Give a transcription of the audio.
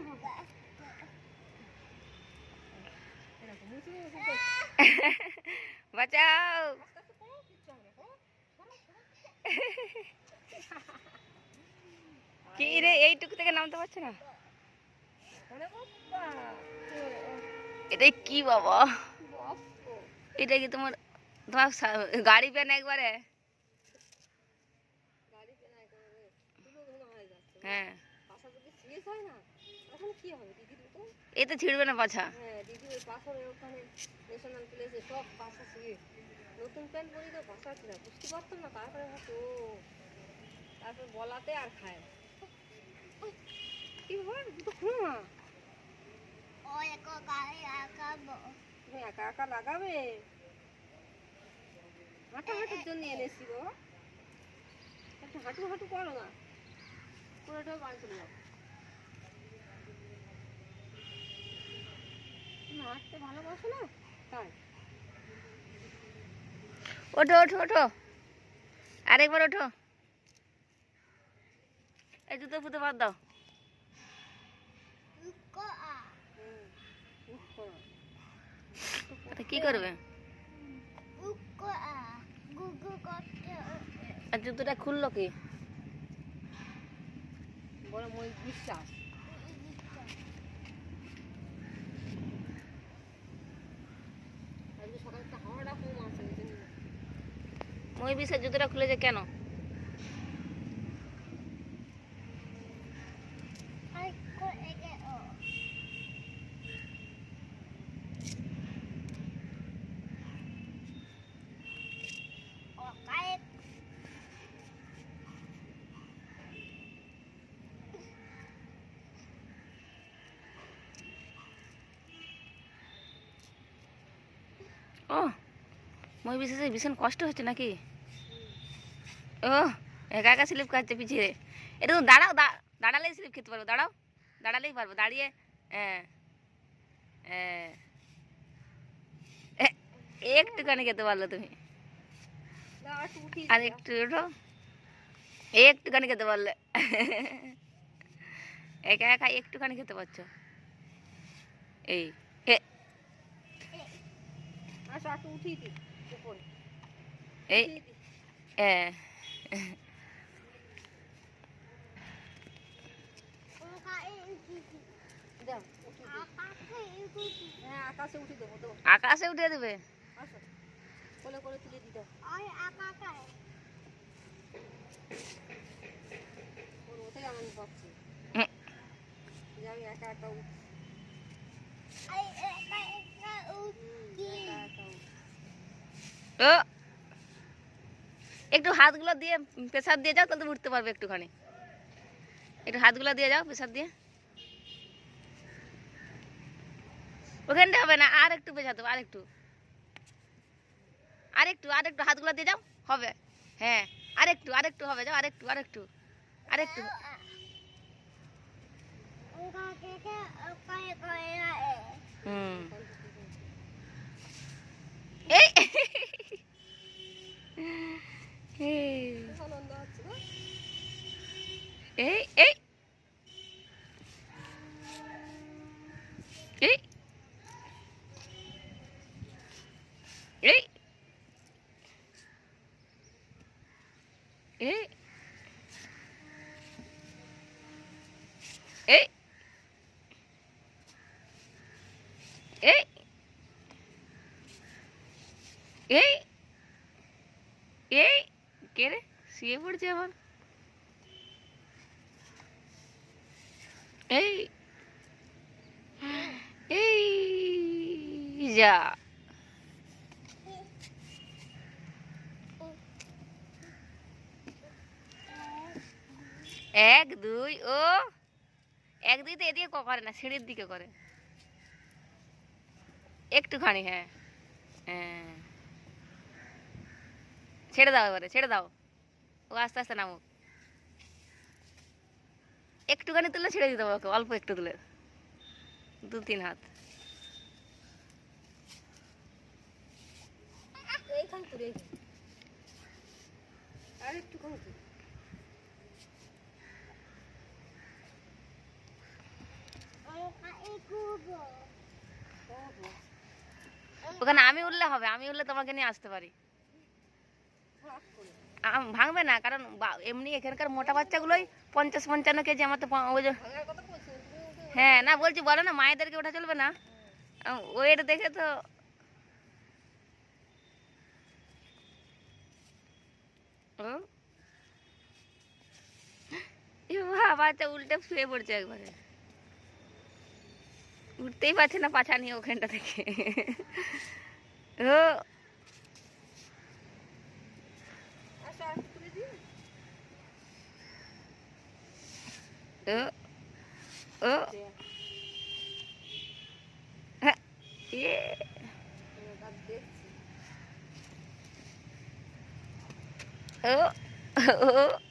বাঁচাও কি রে এইটুকু থেকে নামতে পারছ না? এটাই কি বাবা? এটা কি তোমার তোমার গাড়ি পেন একবারে? হ্যাঁ যাচ্ছে। পাশা যদি শেষ না, তখন কি হবে? দিদি দুটো? এতে ছিড়বে না পাছা হ্যাঁ, দিদি ওই পাথরের ওখানে ন্যাশনাল প্লেসে সব পাশা ছিঁড়ে। নতুন প্যান্ট পরি তো পাশা ছিল বুঝতে পারতাম না তারপরে ও তারপর বলাতে আর খায় কি ব্যাপার? দুটো খুলো না তুমি একা একা লাগাবে? হাঁটা হাঁটুর জন্য এনেছি গো। একটু হাঁটু হাঁটু করো না। পুরোটাও বাড়ি চলে হাঁটতে ভালোবাসো না? তাই। ওঠো ওঠো ওঠো। আরেকবার ওঠো। এই জুতো ফুতো বাদ দাও। তা কি করবে? আর জুতোটা খুললো কি? বড় মই বিশ্বাস। মই বিষের জুতোটা খুলেছে কেন? ও মই বিশেষে ভীষণ কষ্ট হচ্ছে নাকি? ও একা একা স্লিপ খাচ্ছে পিছিয়ে এটা তো দাঁড়াও দা- দাঁড়ালেই স্লিপ খেতে পারব দাঁড়াও দাঁড়ালেই পারব দাঁড়িয়ে হ্যাঁ হ্যাঁ এ- একটুখানি খেতে পারল তুমি দাও, আর একটু উঠিয়ে আর দিই, একটু ওঠো একটুখানি খেতে পারলে একা একা একটুখানি খেতে পারছ এই এ আসো, আর একটু উঠিয়ে দিই উপরে। এই উঠিয়ে দিই। এ দাও, উঠিয়ে দিই। হ্যাঁ, আকাশে উঠে দেবে কোলে কোলে তুলে দিতে ওটাই আনন্দ পাচ্ছি আমি একা একা উঠছি Oh. একটু হাতগুলো দিয়ে প্রেসার দিয়ে যাও তাহলে উঠতে পারবে একটুখানি। একটু হাতগুলো দিয়ে যাও, প্রেসার দিয়ে। ওখানটা হবে না, আর একটু পেছাতে দেবো, আর একটু। আর একটু আর একটু হাতগুলো দিয়ে যাও, হবে। হ্যাঁ আর একটু আর একটু হবে, যাও, আর একটু আর একটু আর একটু। হুম। 에 이. 에 이, 에 이. 에 이. 에 이. 에 이. 에 이. 에 이. 에 이. শুয়ে পড়ছে আবার এই এই যা এক, দুই, ও। এক, দুই তো এদিকে করে না, সিঁড়ির দিকে করে। একটুখানি হ্যাঁ। হ্যাঁ। ছেড়ে দাও এবারে, ছেড়ে দাও। ও আস্তে আস্তে নামুক। একটুখানি তুলে ছেড়ে দিতে হবে ওকে অল্প একটু তুলে। দু তিন হাত। ওখানে আমি উঠলে হবে আমি উঠলে তোমাকে নিয়ে আসতে পারি। ভাঙবে না, কারণ এমনি এখানকার মোটা বাচ্চাগুলোই পঞ্চাশ পঞ্চান্ন কেজি আমার তো হ্যাঁ না বলছি, বলো না, মায়েদেরকে ওঠা চলবে না? ওয়েট দেখে তো বাচ্চা উল্টে শুয়ে পড়ছে একবারে। উঠতেই পারছে না পাছা নিয়ে ওখানটা থেকে। ও আসো আর তুলে দিই ও ও হ্যাঁ, ইয়ে আর দেখছি ও ও